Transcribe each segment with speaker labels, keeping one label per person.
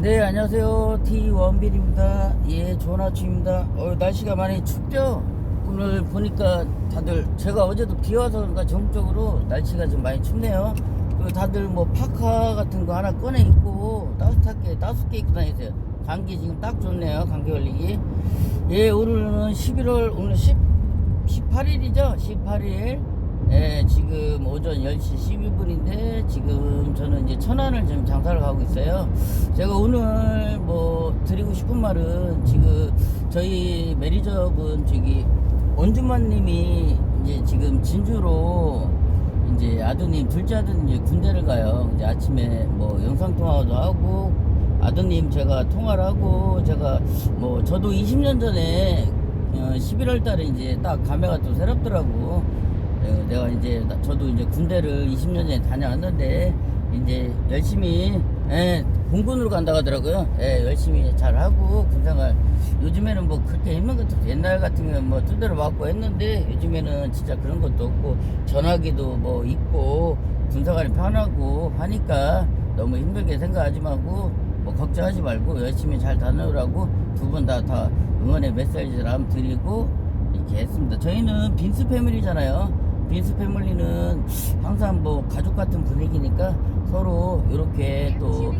Speaker 1: 네 안녕하세요. T 원빌입니다. 예 좋은 아침입니다. 어, 날씨가 많이 춥죠? 오늘 보니까 다들 제가 어제도 비 와서 그런가 전국적으로 날씨가 좀 많이 춥네요. 그리고 다들 뭐 파카 같은 거 하나 꺼내 입고 따뜻하게 따뜻하게 입고 다니세요. 감기 지금 딱 좋네요 감기 걸리기. 예 오늘은 11월 오늘 10 18일이죠? 18일. 예, 지금 오전 10시 12분인데 지금 저는 이제 천안을 지금 장사를 하고 있어요. 제가 오늘 뭐 드리고 싶은 말은 지금 저희 매니저분 저기 원주만님이 이제 지금 진주로 이제 아드님 둘째 아드님 이제 군대를 가요. 이제 아침에 뭐 영상 통화도 하고 아드님 제가 통화를 하고 제가 뭐 저도 20년 전에 어, 11월 달에 이제 딱 감회가 또 새롭더라고. 예, 내가 이제 나- 저도 이제 군대를 20년 전에 다녀왔는데 이제 열심히 예, 공군으로 간다 하더라고요. 예, 열심히 잘 하고 군생활 요즘에는 뭐 그렇게 힘든 것도. 옛날 같은 경우는 뭐 두드려 맞고 했는데 요즘에는 진짜 그런 것도 없고 전화기도 뭐 있고 군생활이 편하고 하니까 너무 힘들게 생각하지 말고 뭐 걱정하지 말고 열심히 잘 다녀오라고 두 분 다 다 응원의 메시지를 드리고 이렇게 했습니다. 저희는 빈스 패밀리잖아요. 빈스 패밀리는 항상 뭐 가족 같은 분위기니까 서로 이렇게 또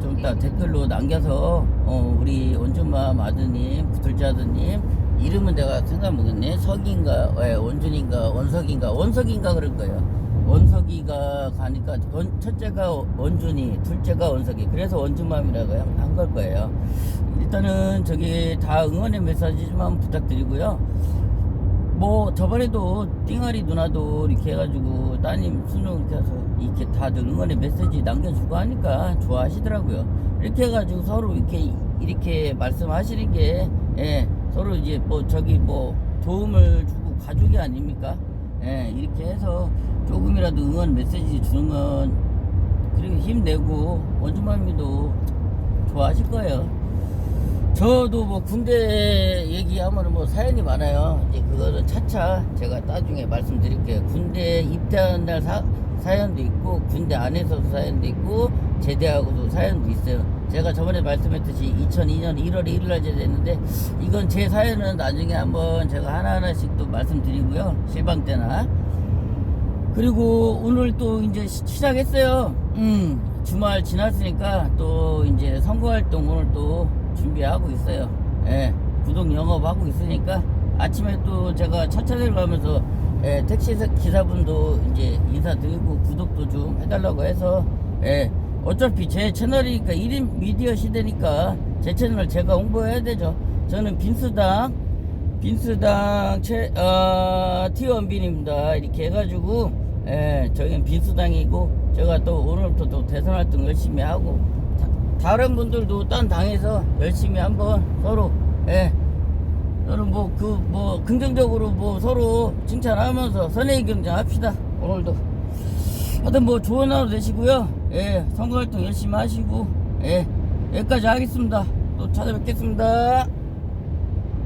Speaker 1: 좀 이따 댓글로 남겨서 어 우리 원준맘 아드님, 둘째 아드님 이름은 내가 생각 못했네. 석인가, 예, 원준인가, 원석인가, 원석인가 그럴 거예요. 원석이가 가니까 원- 첫째가 원준이, 둘째가 원석이. 그래서 원준맘이라고 한 걸 거예요. 일단은 저기 다 응원의 메시지 좀 한번 부탁드리고요. 뭐 저번에도 띵아리 누나도 이렇게 해가지고 따님 수능 이렇게 해서 이렇게 다들 응원의 메시지 남겨주고 하니까 좋아하시더라고요. 이렇게 해가지고 서로 이렇게 이렇게 말씀하시는 게 예, 서로 이제 뭐 저기 뭐 도움을 주고 가족이 아닙니까? 예, 이렇게 해서 조금이라도 응원 메시지 주는 건 그리고 힘내고 원주맘이도 좋아하실 거예요. 저도 뭐 군대 얘기하면 뭐 사연이 많아요. 이제 그거는 차차 제가 나중에 말씀드릴게요. 군대 입대하는 날 사, 사연도 있고 군대 안에서도 사연도 있고 제대하고도 사연도 있어요. 제가 저번에 말씀했듯이 2002년 1월 1일 날 제대했는데 이건 제 사연은 나중에 한번 제가 하나하나씩 또 말씀드리고요. 실방 때나 그리고 오늘 또 이제 시- 시작했어요. 음, 주말 지났으니까 또 이제 선거활동 오늘 또 준비하고 있어요. 예, 구독 영업하고 있으니까 아침에 또 제가 차차대로 가면서 예, 택시 기사분도 이제 인사드리고 구독도 좀 해달라고 해서 예, 어차피 제 채널이니까 1인 미디어 시대니까 제 채널 제가 홍보해야 되죠. 저는 빈스당 빈스당 최, 어, T1빈입니다. 이렇게 해가지고, 예, 저희는 빈스당이고, 제가 또 오늘부터 또 대선 활동 열심히 하고, 다, 른 분들도 딴 당에서 열심히 한번 서로, 예, 저는 뭐, 그, 뭐, 긍정적으로 뭐 서로 칭찬하면서 선의 경쟁 합시다. 오늘도. 하여튼 뭐 좋은 하루 되시고요. 예, 선거 활동 열심히 하시고, 예, 여기까지 하겠습니다. 또 찾아뵙겠습니다.